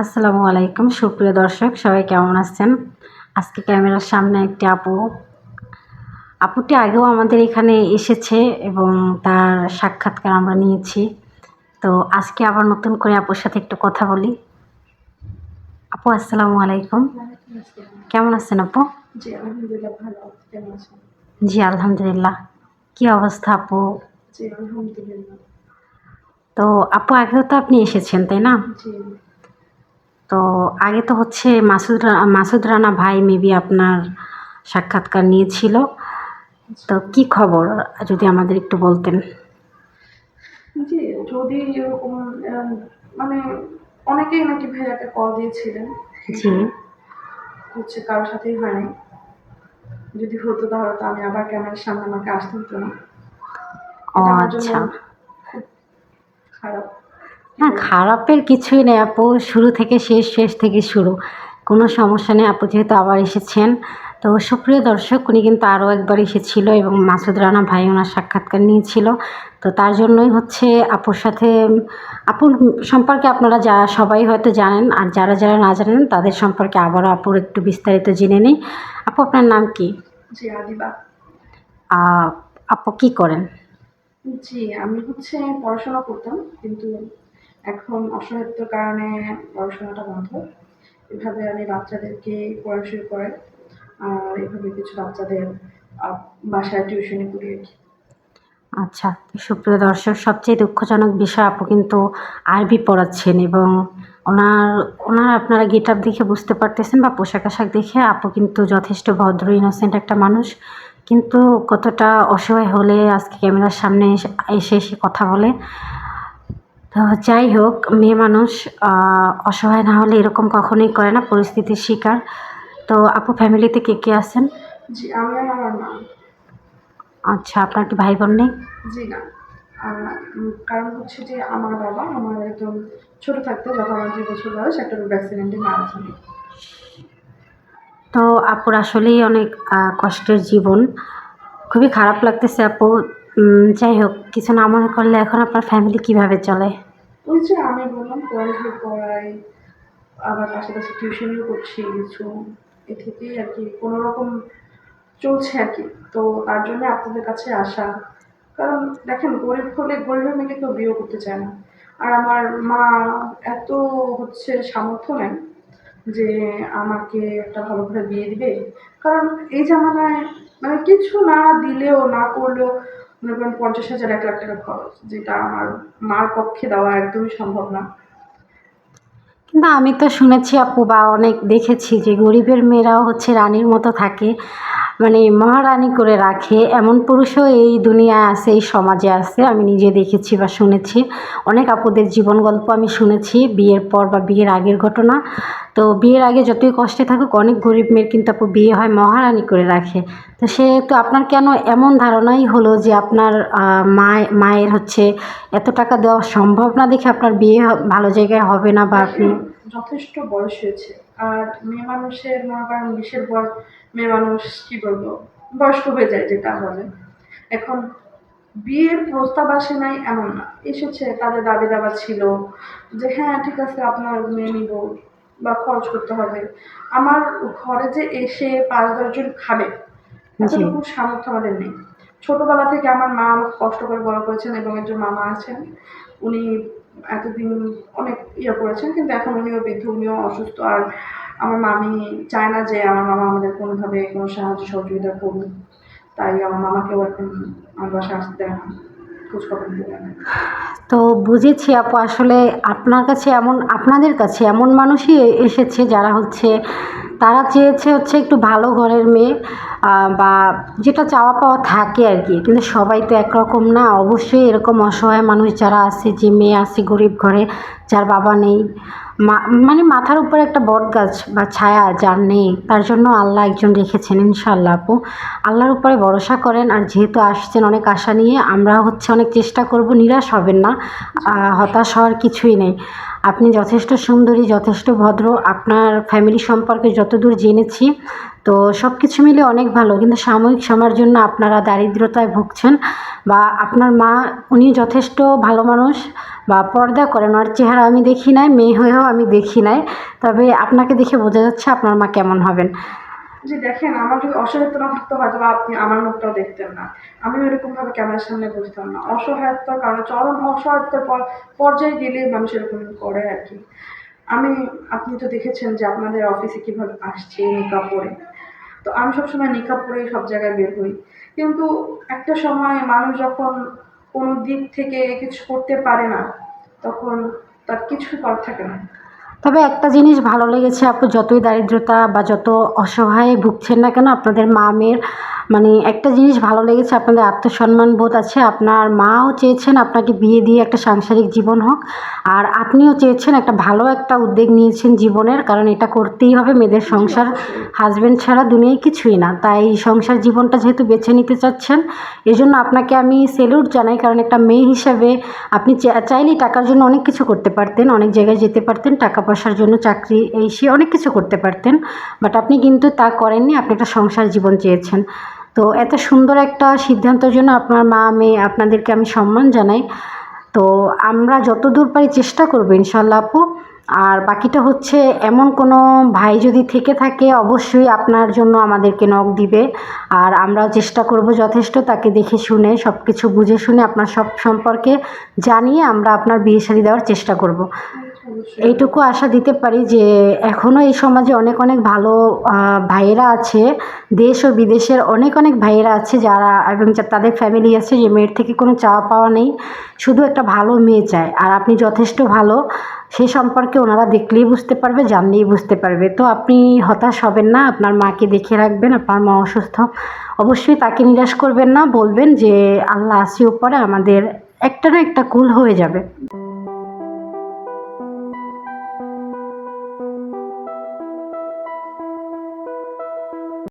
আসসালামু আলাইকুম সুপ্রিয় দর্শক সবাই কেমন আছেন? আজকে ক্যামেরার সামনে একটি আপু। আপুটি আগেও আমাদের এখানে এসেছে এবং তার সাক্ষাৎকার আমরা নিয়েছি। তো আজকে আবার নতুন করে আপুর সাথে একটু কথা বলি। আপু আসসালামু আলাইকুম। কেমন আছেন আপু? জি আলহামদুলিল্লাহ কি অবস্থা আপু? তো আপু আগেও তো আপনি এসেছেন তাই না? তো আগে তো হচ্ছে মাসুদ মাসুদ রানা ভাই মেবি আপনার সাক্ষাৎকার নিয়েছিল। তো কি খবর যদি আমাদের একটু বলতেন? জি যদি এরকম মানে অনেকেই নাকি ভাইয়াকে কল দিয়েছিলেন। জি। হচ্ছে কারোর সাথেই হয়নি। যদি হতো তাহলে তো আমি আবার ক্যামেরার সামনে আমাকে আসতে হতো না। ও আচ্ছা। খারাপ। না খারাপের কিছুই নেই আপু। শুরু থেকে শেষ শেষ থেকে শুরু। কোনো সমস্যা নেই আপু যেহেতু আবার এসেছেন। তো সুপ্রিয় দর্শক উনি কিন্তু আরও একবার এসেছিল এবং মাসুদ রানা ভাই ওনার সাক্ষাৎকার নিয়েছিল। তো তার জন্যই হচ্ছে আপুর সাথে আপুর সম্পর্কে আপনারা যা সবাই হয়তো জানেন। আর যারা যারা না জানেন তাদের সম্পর্কে আবারও আপুর একটু বিস্তারিত জেনে নিই। আপু আপনার নাম কি? আপু কি করেন? জি আমি হচ্ছে পড়াশোনা করতাম কিন্তু এখন অসহায়ত্বের কারণে পড়াশোনাটা বন্ধ। এভাবে আমি বাচ্চাদেরকে পড়া শুরু করে, আর এভাবে কিছু বাচ্চাদের বাসায় টিউশনি করি কি আচ্ছা সুপ্রিয় দর্শক, সবচেয়ে দুঃখজনক বিষয় আপু কিন্তু আরবি পড়াচ্ছেন এবং ওনার ওনার আপনারা গেট আপ দেখে বুঝতে পারতেছেন বা পোশাক আশাক দেখে আপু কিন্তু যথেষ্ট ভদ্র ইনোসেন্ট একটা মানুষ। কিন্তু কতটা অসহায় হলে আজকে ক্যামেরার সামনে এসে এসে কথা বলে। তো যাই হোক মেয়ে মানুষ অসহায় না হলে এরকম কখনোই করে না পরিস্থিতির শিকার। তো আপু ফ্যামিলিতে কে কে আছেন? জি আমি আর আমার মা। আচ্ছা আপনার কি ভাই বোন নেই? জি না। কারণ হচ্ছে যে আমার বাবা আমার একদম ছোট থাকতে যখন আমার দুই বছর বয়স একটা রোড অ্যাক্সিডেন্টে মারা যান তো আপুর আসলেই অনেক কষ্টের জীবন। খুবই খারাপ লাগতেছে আপু। যাই হোক, কিছু না মনে করলে এখন আপনার ফ্যামিলি কীভাবে চলে? ওই যে আমি বললাম পড়াশোনা করাই, আবার পাশাপাশি টিউশনিও করছি কিছু। এ থেকেই আর কি, কোনো রকম চলছে আর কি। তো তার জন্য আপনাদের কাছে আসা। কারণ দেখেন, গরিব হলে গরিবের মেয়েকে কেউ বিয়ে করতে চায় না। আর আমার মা এত হচ্ছে সামর্থ্য নেই যে আমাকে একটা ভালো করে বিয়ে দিবে। কারণ এই জামানায় মানে কিছু না দিলেও, না করলেও মনে করেন পঞ্চাশ হাজার এক লাখ টাকা খরচ, যেটা আমার মার পক্ষে দেওয়া একদমই সম্ভব না। না, আমি তো শুনেছি আপু বা অনেক দেখেছি যে গরিবের মেয়েরাও হচ্ছে রানীর মতো থাকে। মানে মহারানী করে রাখে। এমন পুরুষও এই দুনিয়ায় আছে, এই সমাজে আছে। আমি নিজে দেখেছি বা শুনেছি। অনেক আপুদের জীবন গল্প আমি শুনেছি, বিয়ের পর বা বিয়ের আগের ঘটনা। তো বিয়ের আগে যতই কষ্টে থাকুক, অনেক গরিব মেয়ের কিন্তু আপু বিয়ে হয় মহারানী করে রাখে। তো সেহেতু আপনার কেন এমন ধারণাই হলো যে আপনার মায়, মায়ের হচ্ছে এত টাকা দেওয়া সম্ভব না দেখে আপনার বিয়ে ভালো জায়গায় হবে না বা আপনি যথেষ্ট বয়স হয়েছে। আর মেয়ে মানুষের মনে করেন বিশের পর মেয়ে মানুষ কি বলব? বয়স্ক হয়ে যায় যেটা বলে। এখন বিয়ের প্রস্তাব আসে নাই এমন না। এসেছে তাদের দাবি দাবা ছিল যে হ্যাঁ ঠিক আছে আপনার মেয়ে নিব বা খরচ করতে হবে। আমার ঘরে যে এসে পাঁচ দশজন খাবে এতটুকু সামর্থ্য আমাদের নেই। ছোটবেলা থেকে আমার মা আমাকে কষ্ট করে বড় করেছেন এবং একজন মামা আছেন। উনি এতদিন অনেক ইয়ে করেছেন, কিন্তু এখন উনিও বৃদ্ধ, উনিও অসুস্থ। আর আমার মামি চায় না যে আমার মামা আমাদের কোনোভাবে কোনো সাহায্য সহযোগিতা করুন তাই আমার মামাকেও এখন আমার বাসায় আসতে দেয় না না। তো বুঝেছি আপু, আসলে আপনার কাছে এমন, আপনাদের কাছে এমন মানুষই এসেছে যারা হচ্ছে তারা চেয়েছে হচ্ছে একটু ভালো ঘরের মেয়ে বা যেটা চাওয়া পাওয়া থাকে আর কি। কিন্তু সবাই তো একরকম না। অবশ্যই এরকম অসহায় মানুষ যারা আছে, যে মেয়ে আছে গরিব ঘরে, যার বাবা নেই, মা মানে মাথার উপর একটা বট গাছ বা ছায়া যার নেই, তার জন্য আল্লাহ একজন রেখেছেন ইনশাল্লাহ আপু। আল্লাহর উপরে ভরসা করেন আর যেহেতু আসছেন অনেক আশা নিয়ে, আমরা হচ্ছে অনেক চেষ্টা করব, নিরাশ হবেন না হতাশ হওয়ার কিছুই নেই। আপনি যথেষ্ট সুন্দরী, যথেষ্ট ভদ্র, আপনার ফ্যামিলি সম্পর্কে যতদূর জেনেছি, তো সব কিছু মিলে অনেক ভালো। কিন্তু সাময়িক সময়ের জন্য আপনারা দারিদ্রতায় ভুগছেন বা আপনার মা, উনি যথেষ্ট ভালো মানুষ বা পর্দা করেন। ওনার চেহারা আমি দেখি নাই, মেয়ে হয়েও আমি দেখি নাই। তবে আপনাকে দেখে বোঝা যাচ্ছে আপনার মা কেমন হবেন। যে দেখেন, আমার যদি অসহায়ত্ব না থাকতো হয়তো বা আপনি আমার মুখটাও দেখতেন না। আমি এরকম ভাবে ক্যামেরার সামনে বুঝতাম না। অসহায়ত্বর কারণে চরম অসহায়ত্বের পর- পর্যায়ে গেলে মানুষ এরকম করে আর কি। আমি, আপনি তো দেখেছেন যে আপনাদের অফিসে কীভাবে আসছে নিকাপ পরে। তো আমি সবসময় নিকাপ পরেই সব জায়গায় বের হই। কিন্তু একটা সময় মানুষ যখন কোনো দিক থেকে কিছু করতে পারে না, তখন তার কিছু করার থাকে না। তবে একটা জিনিস ভালো লেগেছে, আপু, যতই দারিদ্রতা বা যত অসহায় ভুগছেন না কেন, আপনাদের মা মেয়ের মানে একটা জিনিস ভালো লেগেছে, আপনাদের আত্মসম্মান বোধ আছে। আপনার মাও চেয়েছেন আপনাকে বিয়ে দিয়ে একটা সাংসারিক জীবন হোক, আর আপনিও চেয়েছেন একটা ভালো একটা উদ্যোগ নিয়েছেন জীবনের, কারণ এটা করতেই হবে, মেয়েদের সংসার হাজব্যান্ড ছাড়া দুনিয়ায় কিছুই না। তাই সংসার জীবনটা যেহেতু বেছে নিতে চাচ্ছেন এই জন্য আপনাকে আমি সেলুট জানাই, কারণ একটা মেয়ে হিসাবে আপনি চাইলেই টাকার জন্য অনেক কিছু করতে পারতেন, অনেক জায়গায় যেতে পারতেন, টাকা পয়সার জন্য চাকরি, এই সে অনেক কিছু করতে পারতেন বাট আপনি কিন্তু তা করেননি, আপনি একটা সংসার জীবন চেয়েছেন। তো এত সুন্দর একটা সিদ্ধান্তের জন্য আপনার মা, মেয়ে আপনাদেরকে আমি সম্মান জানাই। তো আমরা যতদূর পারি চেষ্টা করব ইনশাল্লাহ আপু। আর বাকিটা হচ্ছে এমন কোনো ভাই যদি থেকে থাকে অবশ্যই আপনার জন্য আমাদেরকে নখ দিবে। আর আমরাও চেষ্টা করব যথেষ্ট তাকে দেখে শুনে সব কিছু বুঝে শুনে আপনার সব সম্পর্কে জানিয়ে আমরা আপনার বিয়ে শাদী দেওয়ার চেষ্টা করব। এইটুকু আশা দিতে পারি যে এখনও এই সমাজে অনেক অনেক ভালো ভাইয়েরা আছে। দেশ ও বিদেশের অনেক অনেক ভাইয়েরা আছে যারা, এবং তাদের ফ্যামিলি আছে যে মেয়ের থেকে কোনো চাওয়া পাওয়া নেই। শুধু একটা ভালো মেয়ে চায়। আর আপনি যথেষ্ট ভালো, সে সম্পর্কে ওনারা দেখলেই বুঝতে পারবে, জানলেই বুঝতে পারবে। তো আপনি হতাশ হবেন না, আপনার মাকে দেখে রাখবেন, আপনার মা অসুস্থ। অবশ্যই তাকে নিরাশ করবেন না, বলবেন যে আল্লাহ আসি উপরে, আমাদের একটা না একটা কুল হয়ে যাবে।